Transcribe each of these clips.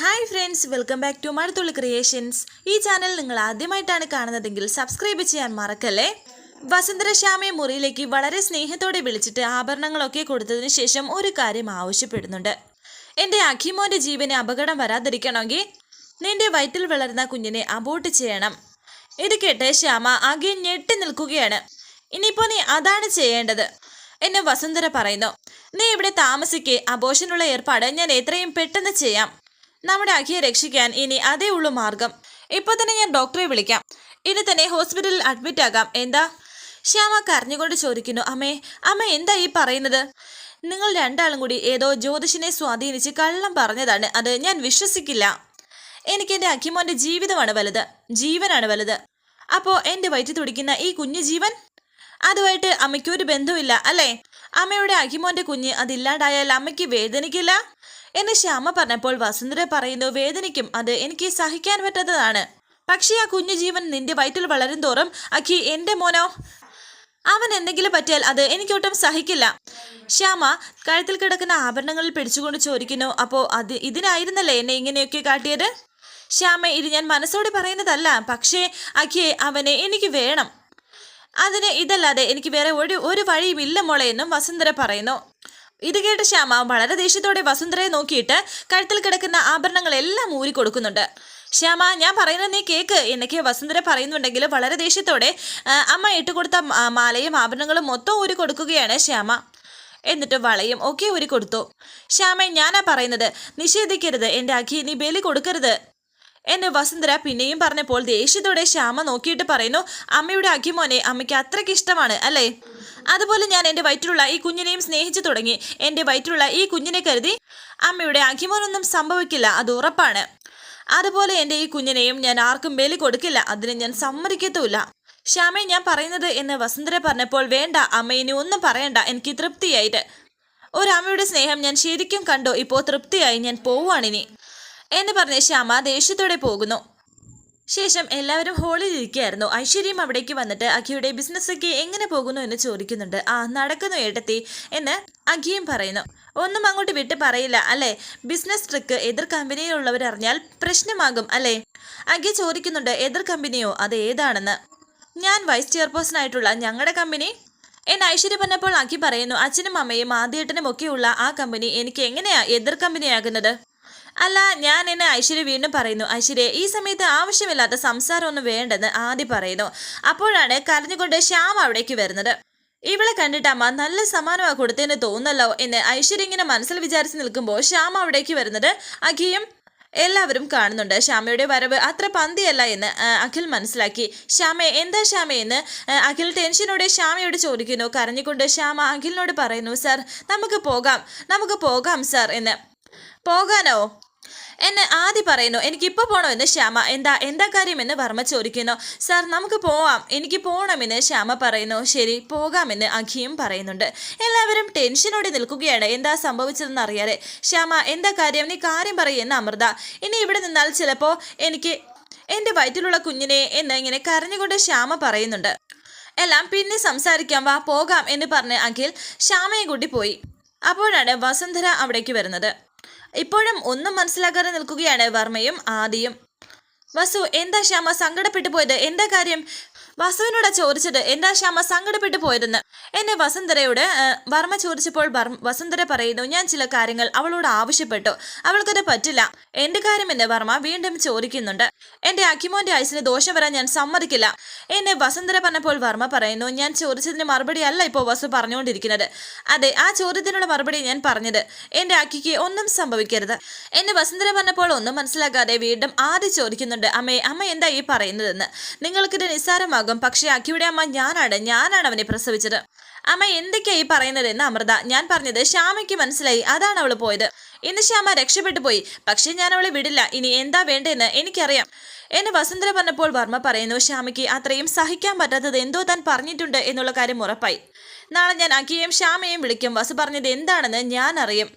Hi friends welcome back to Mazhathulli creations ഈ channel നിങ്ങൾ ആദ്യമായിട്ടാണ് കാണുന്നതെങ്കിൽ സബ്സ്ക്രൈബ് ചെയ്യാൻ മറക്കല്ലേ? വസന്തര ശ്യാമയെ മുറിയിലേക്ക് വളരെ സ്നേഹത്തോടെ വിളിച്ചിട്ട് ആഭരണങ്ങളൊക്കെ കൊടുത്തതിന് ശേഷം ഒരു കാര്യം ആവശ്യപ്പെടുന്നുണ്ട്. എന്റെ അഖിമോന്റെ ജീവന് അപകടം വരാതിരിക്കണമെങ്കിൽ നിന്റെ വയറ്റിൽ വളർന്ന കുഞ്ഞിനെ അബോട്ട് ചെയ്യണം. ഇത് കേട്ട് ശ്യാമ ആകെ ഞെട്ടി നിൽക്കുകയാണ്. ഇനിയിപ്പോൾ നീ അതാണ് ചെയ്യേണ്ടത്? എന്നെ വസുന്ധര പറയുന്നു. നീ ഇവിടെ താമസിക്കെ അബോഷനുള്ള ഏർപ്പാട് ഞാൻ എത്രയും പെട്ടെന്ന് ചെയ്യാം. നമ്മുടെ അഖിയെ രക്ഷിക്കാൻ ഇനി അതേ ഉള്ളൂ മാർഗം. ഇപ്പൊ തന്നെ ഞാൻ ഡോക്ടറെ വിളിക്കാം. ഇനി തന്നെ ഹോസ്പിറ്റലിൽ അഡ്മിറ്റ് ആകാം. എന്താ? ശ്യാമ കരഞ്ഞുകൊണ്ട് ചോദിക്കുന്നു. അമ്മേ അമ്മ എന്താ ഈ പറയുന്നത്? നിങ്ങൾ രണ്ടാളും കൂടി ഏതോ ജ്യോതിഷിനെ സ്വാധീനിച്ച് കള്ളം പറഞ്ഞതാണ്. അത് ഞാൻ വിശ്വസിക്കില്ല. എനിക്ക് എന്റെ അഖിമോന്റെ ജീവിതമാണ് വലുത്. ജീവനാണ് വലുത്. അപ്പോ എന്റെ വയറ്റി തുടിക്കുന്ന ഈ കുഞ്ഞു ജീവൻ? അതുമായിട്ട് അമ്മയ്ക്കൊരു ബന്ധവുമില്ല അല്ലേ? അമ്മയുടെ അഖിമോന്റെ കുഞ്ഞ് അതില്ലാണ്ടായാൽ അമ്മയ്ക്ക് വേദനിക്കില്ല? എന്ന് ശ്യാമ പറഞ്ഞപ്പോൾ വസുന്ധര പറയുന്നു വേദനിക്കും അത് എനിക്ക് സഹിക്കാൻ പറ്റാത്തതാണ്. പക്ഷേ ആ കുഞ്ഞു ജീവൻ നിന്റെ വയറ്റിൽ വളരും തോറും അഖി എന്റെ മോനോ? അവൻ എന്തെങ്കിലും പറ്റിയാൽ അത് എനിക്കൊട്ടും സഹിക്കില്ല. ശ്യാമ കഴുത്തിൽ കിടക്കുന്ന ആഭരണങ്ങളിൽ പിടിച്ചുകൊണ്ട് ചോദിക്കുന്നു അപ്പോൾ അത് ഇതിനായിരുന്നല്ലേ എന്നെ ഇങ്ങനെയൊക്കെ കാട്ടിയത്? ശ്യാമ ഇത് ഞാൻ മനസ്സോടെ പറയുന്നതല്ല. പക്ഷേ അഖിയെ അവനെ എനിക്ക് വേണം. അതിന് ഇതല്ലാതെ എനിക്ക് വേറെ ഒരു ഒരു വഴിയും ഇല്ല മോളെ എന്നും വസുന്ധര പറയുന്നു. ഇത് കേട്ട ശ്യാമ വളരെ ദേഷ്യത്തോടെ വസുന്ധരയെ നോക്കിയിട്ട് കഴുത്തിൽ കിടക്കുന്ന ആഭരണങ്ങളെല്ലാം ഊരി കൊടുക്കുന്നുണ്ട്. ശ്യാമ ഞാൻ പറയുന്നത് നീ കേക്ക് എന്നൊക്കെ വസുന്ധര പറയുന്നുണ്ടെങ്കിൽ വളരെ ദേഷ്യത്തോടെ അമ്മ ഇട്ടുകൊടുത്ത മാലയും ആഭരണങ്ങളും മൊത്തം ഊരി കൊടുക്കുകയാണ് ശ്യാമ. എന്നിട്ട് വളയും ഒക്കെ ഊരി കൊടുത്തു. ശ്യാമ ഞാനാ പറയുന്നത് നിഷേധിക്കരുത് എന്റെ അഖി നീ ബലി കൊടുക്കരുത്. എന്നെ വസുന്ധര പിന്നെയും പറഞ്ഞപ്പോൾ ദേഷ്യത്തോടെ ശ്യാമ നോക്കിയിട്ട് പറയുന്നു അമ്മയുടെ അഖിമോനെ അമ്മയ്ക്ക് അത്രയ്ക്ക് ഇഷ്ടമാണ് അല്ലേ? അതുപോലെ ഞാൻ എന്റെ വയറ്റിലുള്ള ഈ കുഞ്ഞിനെയും സ്നേഹിച്ചു തുടങ്ങി. എന്റെ വയറ്റിലുള്ള ഈ കുഞ്ഞിനെ കരുതി അമ്മയുടെ അഖിമോനൊന്നും സംഭവിക്കില്ല അത് ഉറപ്പാണ്. അതുപോലെ എന്റെ ഈ കുഞ്ഞിനെയും ഞാൻ ആർക്കും ബലി കൊടുക്കില്ല അതിന് ഞാൻ സമ്മതിക്കത്തുമില്ല. ശ്യാമേ ഞാൻ പറയുന്നത് എന്ന് വസുന്ധര പറഞ്ഞപ്പോൾ വേണ്ട അമ്മ ഇനി ഒന്നും പറയണ്ട എനിക്ക് തൃപ്തിയായിട്ട്. ഒരമ്മയുടെ സ്നേഹം ഞാൻ ശരിക്കും കണ്ടു ഇപ്പോൾ തൃപ്തിയായി ഞാൻ പോവുകയാണിനി. എന്ന് പറഞ്ഞ് ശ്യാമ ദേഷ്യത്തോടെ പോകുന്നു. ശേഷം എല്ലാവരും ഹോളിൽ ഇരിക്കുകയായിരുന്നു. ഐശ്വര്യം അവിടേക്ക് വന്നിട്ട് അഖിയുടെ ബിസിനസ്സൊക്കെ എങ്ങനെ പോകുന്നു എന്ന് ചോദിക്കുന്നുണ്ട്. ആ നടക്കുന്നു ഏട്ടത്തി എന്ന് അഖിയും പറയുന്നു. ഒന്നും അങ്ങോട്ട് വിട്ട് പറയില്ല അല്ലേ? ബിസിനസ് ട്രിക്ക് എതിർ കമ്പനിയിലുള്ളവർ അറിഞ്ഞാൽ പ്രശ്നമാകും അല്ലേ? അഖി ചോദിക്കുന്നുണ്ട് എതിർ കമ്പനിയോ അത് ഏതാണെന്ന്. ഞാൻ വൈസ് ചെയർപേഴ്സൺ ആയിട്ടുള്ള ഞങ്ങളുടെ കമ്പനി എന്ന് ഐശ്വര്യ പറഞ്ഞപ്പോൾ അഖി പറയുന്നു അച്ഛനും അമ്മയും ആദ്യേട്ടനും ഒക്കെയുള്ള ആ കമ്പനി എനിക്ക് എങ്ങനെയാ എതിർ കമ്പനിയാകുന്നത് അല്ല ഞാൻ എന്നെ ഐശ്വര്യ വീണ്ടും പറയുന്നു. ഐശ്വര്യ ഈ സമയത്ത് ആവശ്യമില്ലാത്ത സംസാരമൊന്നും വേണ്ടെന്ന് ആദ്യം പറയുന്നു. അപ്പോഴാണ് കരഞ്ഞുകൊണ്ട് ശ്യാം അവിടേക്ക് വരുന്നത്. ഇവളെ കണ്ടിട്ട് അമ്മ നല്ല സമ്മാനമാണ് കൊടുത്തതെന്ന് തോന്നല്ലോ എന്ന് ഐശ്വര്യ ഇങ്ങനെ മനസ്സിൽ വിചാരിച്ച് നിൽക്കുമ്പോൾ ശ്യാം അവിടേക്ക് വരുന്നത് അഖിയും എല്ലാവരും കാണുന്നുണ്ട്. ശ്യാമയുടെ വരവ് അത്ര പന്തിയല്ല എന്ന് അഖിൽ മനസ്സിലാക്കി. ശ്യാമ എന്താ ശ്യാമ എന്ന്? അഖിൽ ടെൻഷനോടെ ശ്യാമയോട് ചോദിക്കുന്നു. കരഞ്ഞുകൊണ്ട് ശ്യാമ അഖിലിനോട് പറയുന്നു സർ നമുക്ക് പോകാം നമുക്ക് പോകാം സർ എന്ന്. പോകാനോ? എന്നെ ആദ്യം പറയുന്നു എനിക്കിപ്പോൾ പോകണമെന്ന് ശ്യാമ എന്താ എന്താ കാര്യമെന്ന് വർമ്മ ചോദിക്കുന്നു. സാർ നമുക്ക് പോവാം. എനിക്ക് പോകണമെന്ന് ശ്യാമ പറയുന്നു. ശരി പോകാമെന്ന് അഖിയും പറയുന്നുണ്ട്. എല്ലാവരും ടെൻഷനോടെ നിൽക്കുകയാണ്. എന്താ സംഭവിച്ചതെന്ന് അറിയാതെ. ശ്യാമ എന്താ കാര്യം? നീ കാര്യം പറയുന്ന അമൃത. ഇനി ഇവിടെ നിന്നാൽ ചിലപ്പോൾ എനിക്ക് എന്റെ വയറ്റിലുള്ള കുഞ്ഞിനെ എന്ന് ഇങ്ങനെ കരഞ്ഞുകൊണ്ട് ശ്യാമ പറയുന്നുണ്ട്. എല്ലാം പിന്നെ സംസാരിക്കാം. വാ പോകാം എന്ന് പറഞ്ഞ് അഖിൽ ശ്യാമയെ കൂട്ടി പോയി അപ്പോഴാണ് വസുന്ധര അവിടേക്ക് വരുന്നത്. ഇപ്പോഴും ഒന്നും മനസ്സിലാക്കാതെ നിൽക്കുകയാണ് വർമ്മയും ആദിയും. വസു എന്താ ശ്യാമ? സങ്കടപ്പെട്ടു പോയത് എന്താ കാര്യം? വസുവിനോടാ ചോദിച്ചത് എന്താ ശ്യാമ സങ്കടപ്പെട്ടു പോയതെന്ന്? എന്നെ വസുന്ധരയോട് വർമ്മ ചോദിച്ചപ്പോൾ വസുന്ധര പറയുന്നു ഞാൻ ചില കാര്യങ്ങൾ അവളോട് ആവശ്യപ്പെട്ടു. അവൾക്കത് പറ്റില്ല. എന്റെ കാര്യമെന്ന് വർമ്മ വീണ്ടും ചോദിക്കുന്നുണ്ട്. എന്റെ അഖിമോന്റെ ആയുസിന് ദോഷം വരാൻ ഞാൻ സമ്മതിക്കില്ല. എന്നെ വസുന്ധര പറഞ്ഞപ്പോൾ വർമ്മ പറയുന്നു ഞാൻ ചോദിച്ചതിന് മറുപടി അല്ല ഇപ്പോൾ വസു പറഞ്ഞുകൊണ്ടിരിക്കുന്നത്. അതെ ആ ചോദ്യത്തിനുള്ള മറുപടി ഞാൻ പറഞ്ഞത് എന്റെ അക്കിക്ക് ഒന്നും സംഭവിക്കരുത്. എന്നെ വസുന്ധര പറഞ്ഞപ്പോൾ ഒന്നും മനസ്സിലാക്കാതെ വീണ്ടും ആദ്യം ചോദിക്കുന്നുണ്ട് അമ്മേ അമ്മ എന്താ ഈ പറയുന്നതെന്ന്? നിങ്ങൾക്കിത് നിസ്സാരമാകും പക്ഷേ അഖിയുടെ അമ്മ ഞാനാണ് ഞാനാണ് അവനെ പ്രസവിച്ചത്. അമ്മ എന്തൊക്കെയായി പറയുന്നത് എന്ന് അമൃത ഞാൻ പറഞ്ഞത് ശ്യാമയ്ക്ക് മനസ്സിലായി. അതാണ് അവൾ പോയത്. ഇന്ന് ശ്യാമ രക്ഷപ്പെട്ടു പോയി. പക്ഷേ ഞാൻ അവളെ വിടില്ല. ഇനി എന്താ വേണ്ടതെന്ന് എനിക്കറിയാം. എന്നെ വസുന്ധര പറഞ്ഞപ്പോൾ വർമ്മ പറയുന്നു ശ്യാമയ്ക്ക് അത്രയും സഹിക്കാൻ പറ്റാത്തത് എന്തോ താൻ പറഞ്ഞിട്ടുണ്ട് എന്നുള്ള കാര്യം ഉറപ്പായി. നാളെ ഞാൻ അഖിയെയും ശ്യാമയെയും വിളിക്കും. വസു പറഞ്ഞത് എന്താണെന്ന് ഞാൻ അറിയും.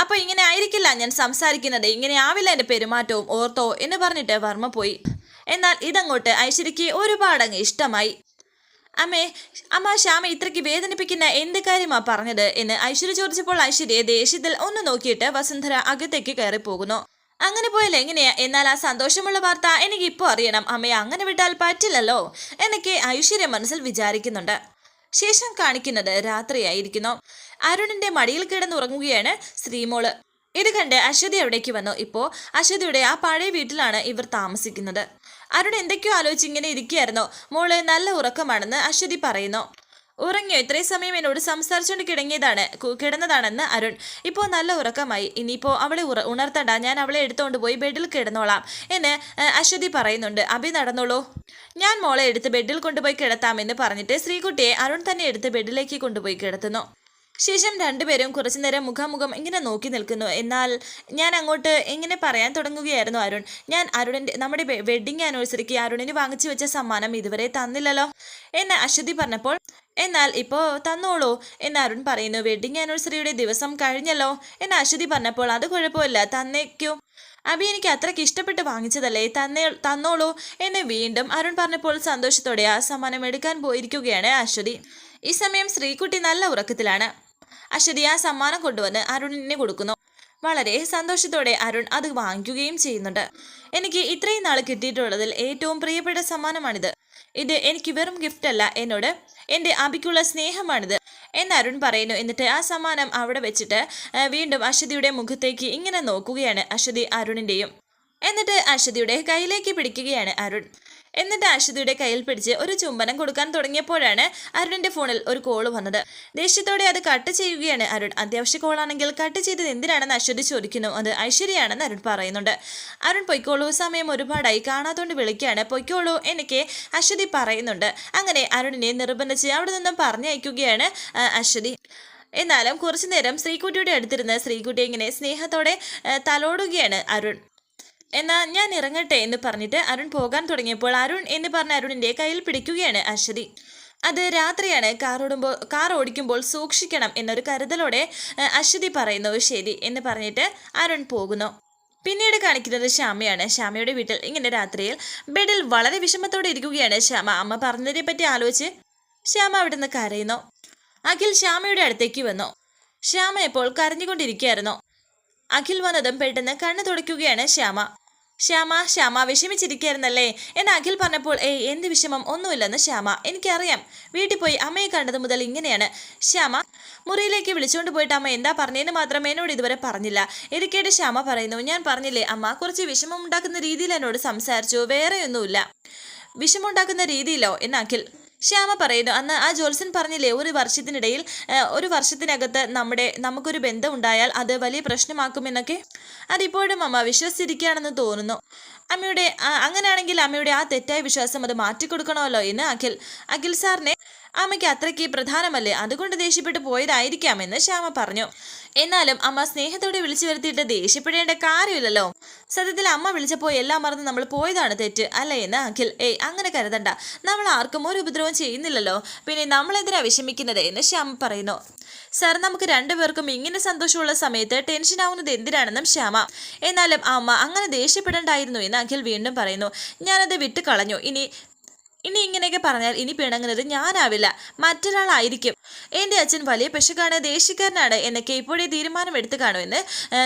അപ്പൊ ഇങ്ങനെ ആയിരിക്കില്ല ഞാൻ സംസാരിക്കുന്നത്. ഇങ്ങനെ ആവില്ല എന്റെ പെരുമാറ്റവും ഓർത്തോ എന്ന് പറഞ്ഞിട്ട് വർമ്മ പോയി. എന്നാൽ ഇതങ്ങോട്ട് ഐശ്വര്യയ്ക്ക് ഒരുപാട് അങ്ങ് ഇഷ്ടമായി. അമ്മേ അമ്മ ശ്യാമ ഇത്രയ്ക്ക് വേദനിപ്പിക്കുന്ന എന്ത് കാര്യമാ പറഞ്ഞത് എന്ന് ഐശ്വര്യ ചോദിച്ചപ്പോൾ ഐശ്വര്യ ദേഷ്യത്തിൽ ഒന്ന് നോക്കിയിട്ട് വസുന്ധര അകത്തേക്ക് കയറി പോകുന്നു അങ്ങനെ പോയാൽ എങ്ങനെയാ? എന്നാൽ ആ സന്തോഷമുള്ള വാർത്ത എനിക്ക് ഇപ്പോൾ അറിയണം. അമ്മയെ അങ്ങനെ വിട്ടാൽ പറ്റില്ലല്ലോ എന്നൊക്കെ ഐശ്വര്യ മനസ്സിൽ വിചാരിക്കുന്നുണ്ട്. ശേഷം കാണിക്കുന്നത് രാത്രിയായിരിക്കുന്നു. അരുണിന്റെ മടിയിൽ കിടന്നുറങ്ങുകയാണ് ശ്രീമോൾ. ഇത് കണ്ട് അശ്വതി അവിടേക്ക് വന്നു. ഇപ്പോൾ അശ്വതിയുടെ ആ പഴയ വീട്ടിലാണ് ഇവർ താമസിക്കുന്നത്. അരുൺ എന്തൊക്കെയോ ആലോചിച്ച് ഇങ്ങനെ ഇരിക്കുകയായിരുന്നു. മോൾ നല്ല ഉറക്കമാണെന്ന് അശ്വതി പറയുന്നു. ഉറങ്ങിയോ? ഇത്രയും സമയം എന്നോട് സംസാരിച്ചുകൊണ്ട് കിടങ്ങിയതാണ്. കിടന്നതാണെന്ന് അരുൺ. ഇപ്പോൾ നല്ല ഉറക്കമായി. ഇനിയിപ്പോൾ അവളെ ഉറ ഉണർത്തണ്ട. ഞാൻ അവളെ എടുത്തുകൊണ്ട് പോയി ബെഡിൽ കിടന്നോളാം എന്ന് അശ്വതി പറയുന്നുണ്ട്. അഭി നടന്നോളൂ. ഞാൻ മോളെ എടുത്ത് ബെഡിൽ കൊണ്ടുപോയി കിടത്താമെന്ന് പറഞ്ഞിട്ട് ശ്രീകുട്ടിയെ അരുൺ തന്നെ എടുത്ത് ബെഡിലേക്ക് കൊണ്ടുപോയി കിടത്തുന്നു. ശേഷം രണ്ടുപേരും കുറച്ചു നേരം മുഖാമുഖം ഇങ്ങനെ നോക്കി നിൽക്കുന്നു. എന്നാൽ ഞാൻ അങ്ങോട്ട് എങ്ങനെ പറയാൻ തുടങ്ങുകയായിരുന്നു അരുൺ. ഞാൻ അരുണിന്റെ നമ്മുടെ വെഡിങ് ആനിവേഴ്സറിക്ക് അരുണിന് വാങ്ങിച്ചു വെച്ച സമ്മാനം ഇതുവരെ തന്നില്ലല്ലോ എന്ന് അശ്വതി പറഞ്ഞപ്പോൾ എന്നാൽ ഇപ്പോൾ തന്നോളൂ എന്ന് അരുൺ പറയുന്നു. വെഡിങ് ആനിവേഴ്സറിയുടെ ദിവസം കഴിഞ്ഞല്ലോ എന്ന് അശ്വതി പറഞ്ഞപ്പോൾ അത് കുഴപ്പമില്ല തന്നേക്കൂ. അബി എനിക്ക് അത്രയ്ക്ക് ഇഷ്ടപ്പെട്ട് വാങ്ങിച്ചതല്ലേ തന്നേ തന്നോളൂ എന്ന് വീണ്ടും അരുൺ പറഞ്ഞപ്പോൾ സന്തോഷത്തോടെ ആ സമ്മാനം എടുക്കാൻ പോയിരിക്കുകയാണ് അശ്വതി. ഈ സമയം ശ്രീകുട്ടി നല്ല ഉറക്കത്തിലാണ്. അശ്വതി ആ സമ്മാനം കൊണ്ടുവന്ന് അരുണിനെ കൊടുക്കുന്നു. വളരെ സന്തോഷത്തോടെ അരുൺ അത് വാങ്ങിക്കുകയും ചെയ്യുന്നുണ്ട്. എനിക്ക് ഇത്രയും നാൾ കിട്ടിയിട്ടുള്ളതിൽ ഏറ്റവും പ്രിയപ്പെട്ട സമ്മാനമാണിത്. ഇത് എനിക്ക് വെറും ഗിഫ്റ്റ് അല്ല എന്നോട് എന്റെ അബിക്കുള്ള സ്നേഹമാണിത് എന്ന് അരുൺ പറയുന്നു. എന്നിട്ട് ആ സമ്മാനം അവിടെ വെച്ചിട്ട് വീണ്ടും അശ്വതിയുടെ മുഖത്തേക്ക് ഇങ്ങനെ നോക്കുകയാണ് അശ്വതി അരുണിന്റെയും എന്നിട്ട് അശ്വതിയുടെ കയ്യിലേക്ക് പിടിക്കുകയാണ് അരുൺ. എന്നിട്ട് അശ്വതിയുടെ കയ്യിൽ പിടിച്ച് ഒരു ചുംബനം കൊടുക്കാൻ തുടങ്ങിയപ്പോഴാണ് അരുണിന്റെ ഫോണിൽ ഒരു കോൾ വന്നത്. ദേഷ്യത്തോടെ അത് കട്ട് ചെയ്യുകയാണ് അരുൺ. അത്യാവശ്യ കോളാണെങ്കിൽ കട്ട് ചെയ്തത് എന്തിനാണെന്ന് അശ്വതി ചോദിക്കുന്നു. അത് ഐശ്വര്യയാണെന്ന് അരുൺ പറയുന്നുണ്ട്. അരുൺ പൊയ്ക്കോളൂ. സമയം ഒരുപാടായി. കാണാത്തോണ്ട് വിളിക്കുകയാണ് പൊയ്ക്കോളൂ എനിക്ക് അശ്വതി പറയുന്നുണ്ട്. അങ്ങനെ അരുണിനെ നിർബന്ധിച്ച് അവിടെ നിന്നും പറഞ്ഞയക്കുകയാണ് അശ്വതി. എന്നാലും കുറച്ചു നേരം ശ്രീകുട്ടിയുടെ അടുത്തിരുന്ന് ശ്രീകുട്ടി ഇങ്ങനെ സ്നേഹത്തോടെ തലോടുകയാണ് അരുൺ. എന്നാ ഞാൻ ഇറങ്ങട്ടെ എന്ന് പറഞ്ഞിട്ട് അരുൺ പോകാൻ തുടങ്ങിയപ്പോൾ അരുൺ എന്ന് പറഞ്ഞ അരുണിന്റെ കയ്യിൽ പിടിക്കുകയാണ് അശ്വതി. അത് രാത്രിയാണ്. കാർ ഓടുമ്പോൾ കാർ ഓടിക്കുമ്പോൾ സൂക്ഷിക്കണം എന്നൊരു കരുതലോടെ അശ്വതി പറയുന്നു. ശരി എന്ന് പറഞ്ഞിട്ട് അരുൺ പോകുന്നു. പിന്നീട് കാണിക്കുന്നത് ശ്യാമയാണ്. ശ്യാമയുടെ വീട്ടിൽ ഇങ്ങനെ രാത്രിയിൽ ബെഡിൽ വളരെ വിഷമത്തോടെ ഇരിക്കുകയാണ് ശ്യാമ. അമ്മ പറഞ്ഞതിനെ പറ്റി ആലോചിച്ച് ശ്യാമ അവിടെ നിന്ന് കരയുന്നു. അഖിൽ ശ്യാമയുടെ അടുത്തേക്ക് വന്നു. ശ്യാമ ഇപ്പോൾ കരഞ്ഞുകൊണ്ടിരിക്കുകയായിരുന്നു. അഖിൽ വന്നതും പെട്ടെന്ന് കണ്ണു തുടയ്ക്കുകയാണ് ശ്യാമ. ശ്യാമ ശ്യാമ വിഷമിച്ചിരിക്കുകയായിരുന്നല്ലേ? എന്ന് അഖിൽ പറഞ്ഞപ്പോൾ ഏയ് എന്ത് വിഷമം? ഒന്നുമില്ലെന്ന് ശ്യാമ. എനിക്കറിയാം. വീട്ടിൽ പോയി അമ്മയെ കണ്ടത് മുതൽ ഇങ്ങനെയാണ്. ശ്യാമ മുറിയിലേക്ക് വിളിച്ചുകൊണ്ട് പോയിട്ട് അമ്മ എന്താ പറഞ്ഞതെന്ന് മാത്രം എന്നോട് ഇതുവരെ പറഞ്ഞില്ല. ഇരിക്കേട്ട് ശ്യാമ പറയുന്നു ഞാൻ പറഞ്ഞില്ലേ അമ്മ കുറച്ച് വിഷമം ഉണ്ടാക്കുന്ന രീതിയിൽ എന്നോട് സംസാരിച്ചു. വേറെയൊന്നുമില്ല. വിഷമുണ്ടാക്കുന്ന രീതിയിലോ? എന്ന് അഖിൽ ശ്യാമ പറയുന്നു അന്ന് ആ ജോത്സ്യൻ പറഞ്ഞില്ലേ ഒരു വർഷത്തിനിടയിൽ ഒരു വർഷത്തിനകത്ത് നമ്മുടെ നമുക്കൊരു ബന്ധം ഉണ്ടായാൽ അത് വലിയ പ്രശ്നമാക്കുമെന്നൊക്കെ? അതിപ്പോഴും അമ്മ വിശ്വസിച്ചിരിക്കുകയാണെന്ന് തോന്നുന്നു. അമ്മയുടെ അങ്ങനെയാണെങ്കിൽ അമ്മയുടെ ആ തെറ്റായ വിശ്വാസം അത് മാറ്റിക്കൊടുക്കണമല്ലോ എന്ന് അഖിൽ അഖിൽ സാറിനെ അമ്മയ്ക്ക് അത്രയ്ക്ക് പ്രധാനമല്ലേ? അതുകൊണ്ട് ദേഷ്യപ്പെട്ട് പോയതായിരിക്കാമെന്ന് ശ്യാമ പറഞ്ഞു. എന്നാലും അമ്മ സ്നേഹത്തോടെ വിളിച്ചു വരുത്തിയിട്ട് ദേഷ്യപ്പെടേണ്ട കാര്യമില്ലല്ലോ. സത്യത്തിൽ അമ്മ വിളിച്ചപ്പോൾ എല്ലാം മറന്ന് നമ്മൾ പോയതാണ് തെറ്റ് അല്ലേ എന്ന് അഖിൽ ഏയ് അങ്ങനെ കരുതണ്ട. നമ്മൾ ആർക്കും ഒരു ഉപദ്രവം ചെയ്യുന്നില്ലല്ലോ. പിന്നെ നമ്മളെതിരാ വിഷമിക്കുന്നത്? എന്ന് ശ്യാമ പറയുന്നു. സർ നമുക്ക് രണ്ടുപേർക്കും ഇങ്ങനെ സന്തോഷമുള്ള സമയത്ത് ടെൻഷൻ ആവുന്നത് എന്തിനാണെന്നും ശ്യാമ. എന്നാലും അമ്മ അങ്ങനെ ദേഷ്യപ്പെടേണ്ടായിരുന്നു എന്ന് അഖിൽ വീണ്ടും പറയുന്നു. ഞാനത് വിട്ട് കളഞ്ഞു ഇനി ഇനി ഇങ്ങനെയൊക്കെ പറഞ്ഞാൽ ഇനി പിണങ്ങുന്നത് ഞാനാവില്ല. മറ്റൊരാളായിരിക്കും. എന്റെ അച്ഛൻ വലിയ പെശകാണ് ദേഷ്യക്കാരനാണ് എന്നൊക്കെ ഇപ്പോഴേ തീരുമാനം എടുത്തു കാണുമെന്ന്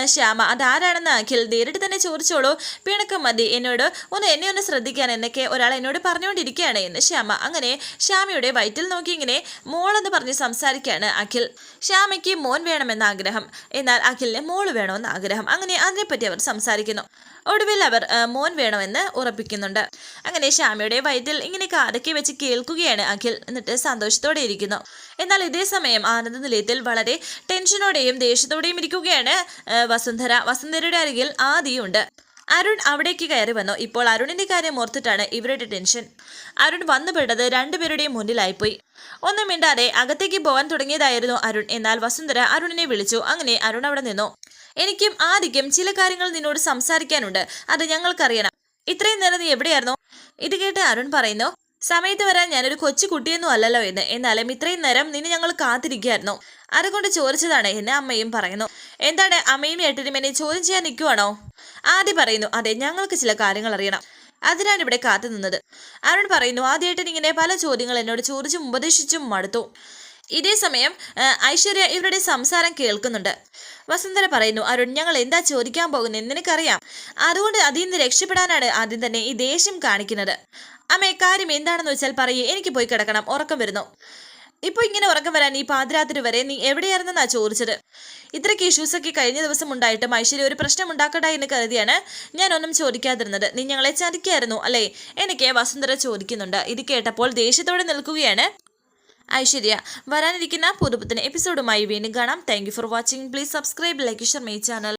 ശ്യാമ. അതാരാണെന്ന് അഖിൽ നേരിട്ട് തന്നെ ചോദിച്ചോളൂ. പിണക്കം മതി എന്നോട്. ഒന്ന് എന്നെ ഒന്ന് ശ്രദ്ധിക്കാൻ എന്നൊക്കെ ഒരാൾ എന്നോട് പറഞ്ഞുകൊണ്ടിരിക്കുകയാണ് എന്ന് ശ്യാമ. അങ്ങനെ ശ്യാമയുടെ വയറ്റിൽ നോക്കി ഇങ്ങനെ മോളെന്ന് പറഞ്ഞ് സംസാരിക്കുകയാണ് അഖിൽ. ശ്യാമയ്ക്ക് മോൻ വേണമെന്ന ആഗ്രഹം. എന്നാൽ അഖിലിന് മോൾ വേണമെന്ന് ആഗ്രഹം. അങ്ങനെ അതിനെപ്പറ്റി അവർ സംസാരിക്കുന്നു. ഒടുവിൽ അവർ മോൻ വേണമെന്ന് ഉറപ്പിക്കുന്നുണ്ട്. അങ്ങനെ ശ്യാമയുടെ വയറ്റിൽ ഇങ്ങനെ കാതൊക്കെ വെച്ച് കേൾക്കുകയാണ് അഖിൽ. എന്നിട്ട് സന്തോഷത്തോടെ ഇരിക്കുന്നു. എന്നാൽ ഇതേ സമയം ആനന്ദ നിലയത്തിൽ വളരെ ടെൻഷനോടെയും ദേഷ്യത്തോടെയും ഇരിക്കുകയാണ് വസുന്ധര. വസുന്ധരയുടെ അരികിൽ ആദിയുണ്ട്. അരുൺ അവിടേക്ക് കയറി വന്നു. ഇപ്പോൾ അരുണിന്റെ കാര്യം ഓർത്തിട്ടാണ് ഇവരുടെ ടെൻഷൻ. അരുൺ വന്നുപെട്ടത് രണ്ടുപേരുടെയും മുന്നിലായിപ്പോയി. ഒന്നും മിണ്ടാതെ അകത്തേക്ക് പോകാൻ തുടങ്ങിയതായിരുന്നു അരുൺ. എന്നാൽ വസുന്ധര അരുണിനെ വിളിച്ചു. അങ്ങനെ അരുൺ അവിടെ നിന്നു? എനിക്കും ആദിക്കും ചില കാര്യങ്ങൾ നിന്നോട് സംസാരിക്കാനുണ്ട്. അത് ഞങ്ങൾക്കറിയണം. ഇത്രയും നേരം നീ എവിടെയായിരുന്നു? ഇത് കേട്ട് അരുൺ പറയുന്നു സമയത്ത് വരാൻ ഞാനൊരു കൊച്ചു കുട്ടിയൊന്നും അല്ലല്ലോ എന്ന്. എന്നാലും ഇത്രയും നേരം നിന്നെ ഞങ്ങൾ കാത്തിരിക്കുകയായിരുന്നു. അതുകൊണ്ട് ചോദിച്ചതാണ് എന്ന് അമ്മയും പറയുന്നു. എന്താണ് അമ്മയും ഏട്ടനും എന്നെ ചോദ്യം ചെയ്യാൻ നിൽക്കുവാണോ ആദ്യം പറയുന്നു അതെ ഞങ്ങൾക്ക് ചില കാര്യങ്ങൾ അറിയണം. അതിനാണ് ഇവിടെ കാത്തു നിന്നത്. അരുൺ പറയുന്നു ആദ്യമായിട്ട് ഇങ്ങനെ പല ചോദ്യങ്ങൾ എന്നോട് ചോദിച്ചും ഉപദേശിച്ചും മടുത്തു. ഇതേ സമയം ഐശ്വര്യ ഇവരുടെ സംസാരം കേൾക്കുന്നുണ്ട്. വസുന്ധര പറയുന്നു അരുൺ ഞങ്ങൾ എന്താ ചോദിക്കാൻ പോകുന്നത് നിനക്കറിയാം. അതുകൊണ്ട് അതിൽ നിന്ന് രക്ഷപ്പെടാനാണ് ആദ്യം തന്നെ ഈ ദേഷ്യം കാണിക്കുന്നത്. അമ്മേ കാര്യം എന്താണെന്ന് വെച്ചാൽ പറയൂ. എനിക്ക് പോയി കിടക്കണം. ഉറക്കം വരുന്നു. ഇപ്പൊ ഇങ്ങനെ ഉറക്കം വരാൻ ഈ പാതിരാത്രി വരെ നീ എവിടെയായിരുന്നെന്നാ ചോദിച്ചത്? ഇത്രയ്ക്ക് ഇഷ്യൂസ് ഒക്കെ കഴിഞ്ഞ ദിവസം ഉണ്ടായിട്ട് ഐശ്വര്യ ഒരു പ്രശ്നം ഉണ്ടാക്കട്ടെ എന്ന് കരുതിയാണ് ഞാൻ ഒന്നും ചോദിക്കാതിരുന്നത്. നീ ഞങ്ങളെ ചതിക്കായിരുന്നു അല്ലേ? എനിക്ക് വസുന്ധര ചോദിക്കുന്നുണ്ട്. ഇത് കേട്ടപ്പോൾ ദേഷ്യത്തോടെ നിൽക്കുകയാണ് ഐശ്വര്യ. വരാനിരിക്കുന്ന പുതുപുത്തൻ എപ്പിസോഡുമായി വീണ്ടും കാണാം. Thank for watching please subscribe like share my channel